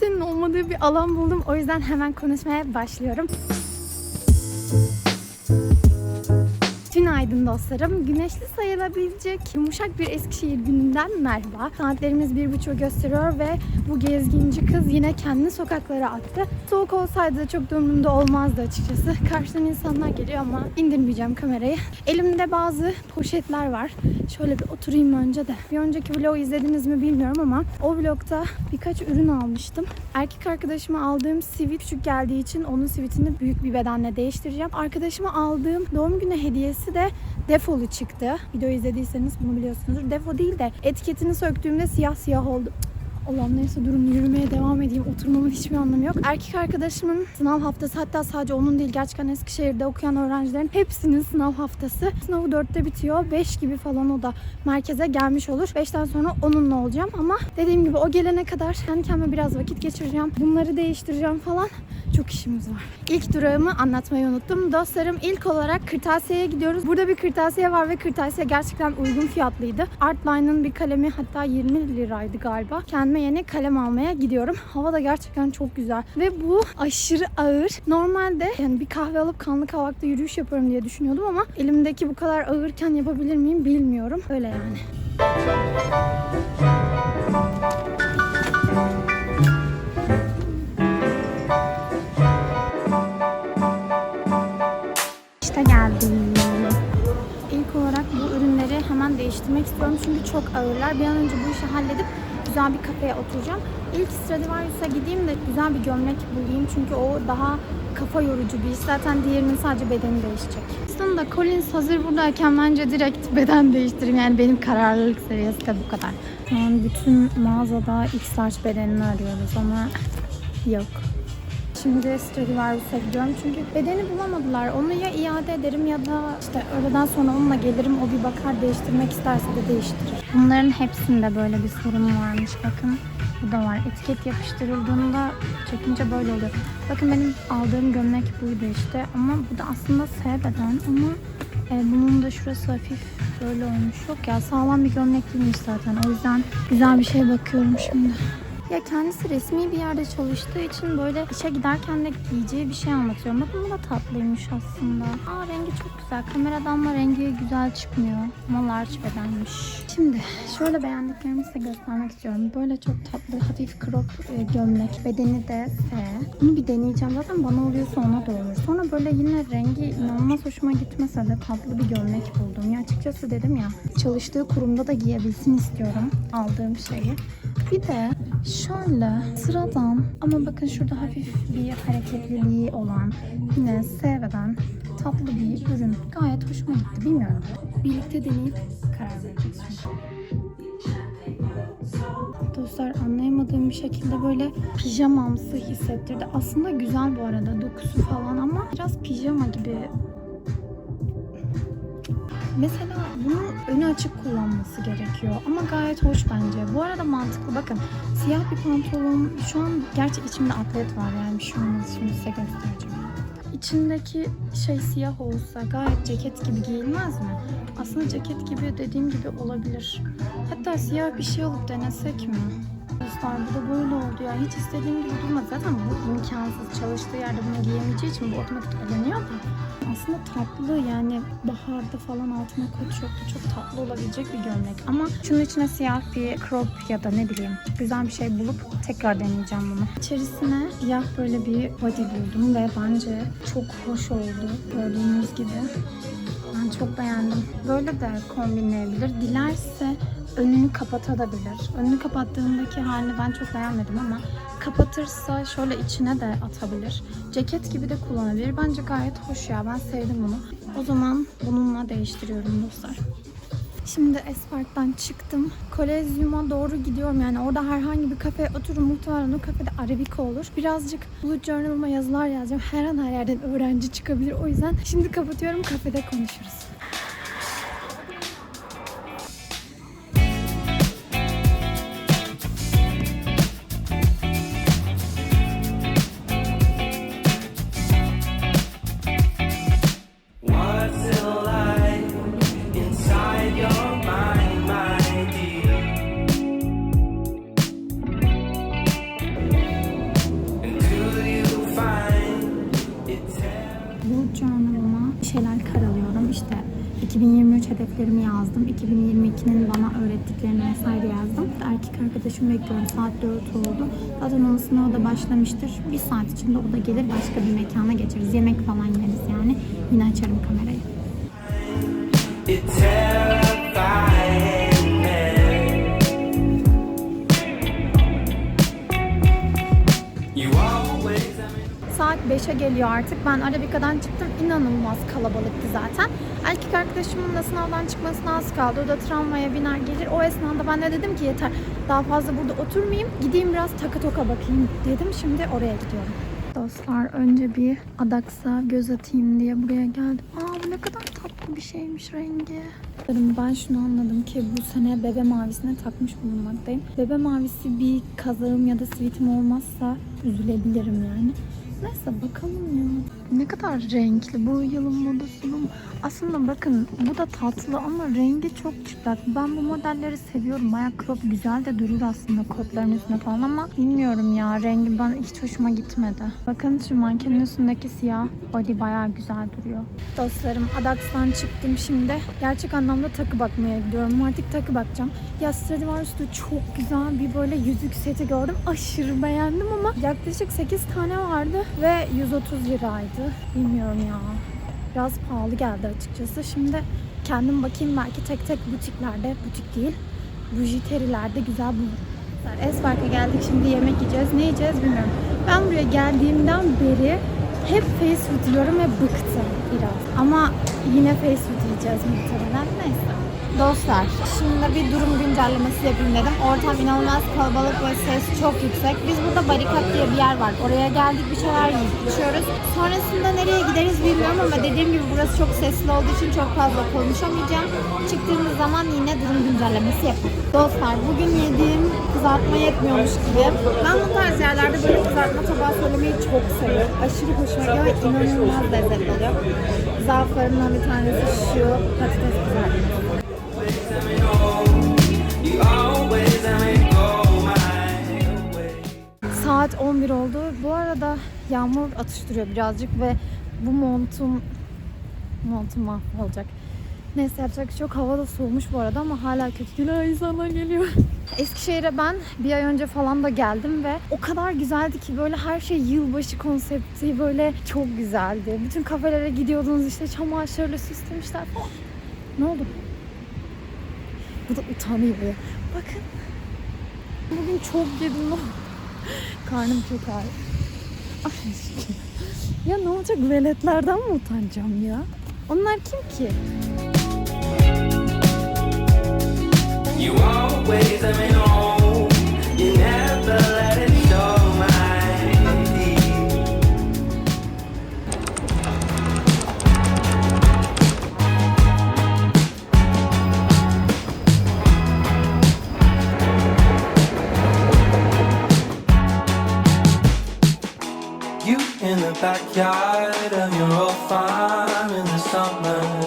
kimsenin olmadığı bir alan buldum. O yüzden hemen konuşmaya başlıyorum. Günaydın dostlarım. Güneşli sayılabilecek yumuşak bir Eskişehir gününden merhaba. Saatlerimiz bir buçuğu gösteriyor ve bu gezginci kız yine kendini sokaklara attı. Soğuk olsaydı çok da umurumda olmazdı açıkçası. Karşıdan insanlar geliyor ama indirmeyeceğim kamerayı. Elimde bazı poşetler var. Şöyle bir oturayım önce de. Bir önceki vlogu izlediniz mi bilmiyorum ama o vlogda birkaç ürün almıştım. Erkek arkadaşıma aldığım sivit küçük geldiği için onun sivitini büyük bir bedenle değiştireceğim. Arkadaşıma aldığım doğum günü hediyesi de defolu çıktı. Video izlediyseniz bunu biliyorsunuzdur. Defo değil de etiketini söktüğümde siyah siyah oldu. Allah'ım neyse durun yürümeye devam edeyim. Oturmamın hiçbir anlamı yok. Erkek arkadaşımın sınav haftası hatta sadece onun değil gerçekten Eskişehir'de okuyan öğrencilerin hepsinin sınav haftası. Sınavı 4'te bitiyor. 5 gibi falan o da merkeze gelmiş olur. 5'ten sonra onunla olacağım ama dediğim gibi o gelene kadar kendi kendime biraz vakit geçireceğim. Bunları değiştireceğim falan. Çok işimiz var. İlk durağımı anlatmayı unuttum. Dostlarım ilk olarak kırtasiyeye gidiyoruz. Burada bir kırtasiye var ve kırtasiye gerçekten uygun fiyatlıydı. Artline'ın bir kalemi hatta 20 liraydı galiba. Kendime yeni kalem almaya gidiyorum. Hava da gerçekten çok güzel. Ve bu aşırı ağır. Normalde yani bir kahve alıp kanlı kavakta yürüyüş yaparım diye düşünüyordum ama elimdeki bu kadar ağırken yapabilir miyim bilmiyorum. Öyle yani. İşte geldim. İlk olarak bu ürünleri hemen değiştirmek istiyorum çünkü çok ağırlar. Bir an önce bu işi halledip güzel bir kafeye oturacağım. İlk Stradivarius'a gideyim de güzel bir gömlek bulayım çünkü o daha kafa yorucu bir iş. Zaten diğerinin sadece bedeni değişecek. Aslında Collins hazır buradayken bence direkt beden değiştireyim. Yani benim kararlılık seviyesi de bu kadar. Şu an bütün mağazada X large bedenini arıyoruz ama yok. Şimdi Stradivarius'a gidiyorum çünkü bedeni bulamadılar. Onu ya iade ederim ya da işte öğleden sonra onunla gelirim. O bir bakar değiştirmek isterse de değiştirir. Bunların hepsinde böyle bir sorun varmış. Bakın bu da var. Etiket yapıştırıldığında çekince böyle oluyor. Bakın benim aldığım gömlek buydu işte. Ama bu da aslında S beden ama e, bunun da şurası hafif böyle olmuş. Yok ya sağlam bir gömlek değilmiş zaten. O yüzden güzel bir şey bakıyorum şimdi. Ya kendisi resmi bir yerde çalıştığı için böyle işe giderken de giyeceği bir şey anlatıyorum. Bakın bu da tatlıymış aslında. Aa rengi çok güzel. Kameradan da rengi güzel çıkmıyor. Ama large bedenmiş. Şimdi şöyle beğendiklerimi size göstermek istiyorum. Böyle çok tatlı hafif crop e, gömlek. Bedeni de S. Bunu bir deneyeceğim. Zaten bana oluyorsa ona da olur. Sonra böyle yine rengi inanılmaz hoşuma gitmese de tatlı bir gömlek buldum. Ya açıkçası dedim ya çalıştığı kurumda da giyebilsin istiyorum aldığım şeyi. Bir de şöyle sıradan ama bakın şurada hafif bir hareketliliği olan yine seveden tatlı bir ürün. Gayet hoşuma gitti. Bilmiyorum. Birlikte deneyip karar vereceğiz. Dostlar anlayamadığım bir şekilde böyle pijamamsı hissettirdi. Aslında güzel bu arada dokusu falan ama biraz pijama gibi Mesela bunun önü açık kullanması gerekiyor ama gayet hoş bence. Bu arada mantıklı bakın siyah bir pantolon şu an gerçi içimde atlet var yani bir şey olmaz şimdi size göstereceğim. İçindeki şey siyah olsa gayet ceket gibi giyilmez mi? Aslında ceket gibi dediğim gibi olabilir. Hatta siyah bir şey alıp denesek mi? Dostlar bu da böyle oldu ya. Hiç istediğim gibi durmadı. Zaten bu imkansız. Çalıştığı yerde bunu giyemeyeceği için bu otomatik eleniyor da. Aslında tatlı yani baharda falan altına kot şortlu çok tatlı olabilecek bir gömlek. Ama şunun içine siyah bir crop ya da ne bileyim güzel bir şey bulup tekrar deneyeceğim bunu. İçerisine siyah böyle bir body buldum ve bence çok hoş oldu gördüğünüz gibi. Ben çok beğendim. Böyle de kombinleyebilir. Dilerse önünü kapatabilir. Önünü kapattığındaki halini ben çok beğenmedim ama kapatırsa şöyle içine de atabilir. Ceket gibi de kullanabilir. Bence gayet hoş ya. Ben sevdim bunu. O zaman bununla değiştiriyorum dostlar. Şimdi Espark'tan çıktım. Kolezyum'a doğru gidiyorum. Yani orada herhangi bir kafeye otururum. Muhtemelen o kafede Arabika olur. Birazcık Bullet Journal'ıma yazılar yazacağım. Her an her yerden öğrenci çıkabilir. O yüzden şimdi kapatıyorum. Kafede konuşuruz. 2023 hedeflerimi yazdım. 2022'nin bana öğrettiklerini vesaire yazdım. Erkek arkadaşımı bekliyorum. Saat 4 oldu. Zaten onun sınavı da başlamıştır. Bir saat içinde o da gelir. Başka bir mekana geçeriz. Yemek falan yeriz yani. Yine açarım kamerayı. It 15'e geliyor artık. Ben Arabika'dan çıktım. İnanılmaz kalabalıktı zaten. Erkek arkadaşımın da sınavdan çıkmasına az kaldı. O da tramvaya biner gelir. O esnada ben de dedim ki yeter daha fazla burada oturmayayım. Gideyim biraz taka toka bakayım dedim. Şimdi oraya gidiyorum. Dostlar önce bir adaksa göz atayım diye buraya geldim. Aa bu ne kadar tatlı bir şeymiş rengi. Ben şunu anladım ki bu sene bebe mavisine takmış bulunmaktayım. Bebe mavisi bir kazağım ya da sivitim olmazsa üzülebilirim yani. Neyse bakalım ya. Ne kadar renkli bu yılın modasunun. Aslında bakın bu da tatlı ama rengi çok çıplak. Ben bu modelleri seviyorum. Baya crop güzel de durur aslında kotların üstüne falan ama bilmiyorum ya rengi bana hiç hoşuma gitmedi. Bakın şu mankenin üstündeki siyah body baya güzel duruyor. Dostlarım Adax'tan çıktım şimdi. Gerçek anlamda takı bakmaya gidiyorum. Artık takı bakacağım. Ya Stradivarius'ta çok güzel bir böyle yüzük seti gördüm. Aşırı beğendim ama yaklaşık 8 tane vardı ve 130 liraydı. Bilmiyorum ya. Biraz pahalı geldi açıkçası. Şimdi kendim bakayım belki tek tek butiklerde, butik değil, bujiterilerde güzel bulurum. Espark'a geldik şimdi yemek yiyeceğiz. Ne yiyeceğiz bilmiyorum. Ben buraya geldiğimden beri hep fast food yiyorum ve bıktım biraz. Ama yine fast food yiyeceğiz muhtemelen. Neyse. Dostlar, şimdi bir durum güncellemesi yapayım dedim. Ortam inanılmaz kalabalık ve ses çok yüksek. Biz burada barikat diye bir yer var. Oraya geldik bir şeyler içiyoruz. Sonrasında nereye gideriz bilmiyorum ama dediğim gibi burası çok sesli olduğu için çok fazla konuşamayacağım. Çıktığımız zaman yine durum güncellemesi yapayım. Dostlar, bugün yediğim kızartma yetmiyormuş gibi. Ben bu tarz yerlerde böyle kızartma tabağı söylemeyi çok seviyorum. Aşırı hoşuma gidiyor ve inanılmaz lezzetli oluyor. Zaaflarımdan bir tanesi şu patates kızartması. Saat 11 oldu. Bu arada yağmur atıştırıyor birazcık ve bu montum montum mahvolacak. Neyse yapacak bir şey. Hava da soğumuş bu arada ama hala kötü. Ay, insanlar geliyor. Eskişehir'e ben bir ay önce falan da geldim ve o kadar güzeldi ki böyle her şey yılbaşı konsepti böyle çok güzeldi. Bütün kafelere gidiyordunuz işte çam ağaçlarıyla süslemişler falan. Ne oldu? Bu da utanıyor. Bakın. Bugün çok yedim. Karnım çok. Ay, ya ne olacak veletlerden mi utanacağım ya? Onlar kim ki? You always backyard of your old farm in the summer.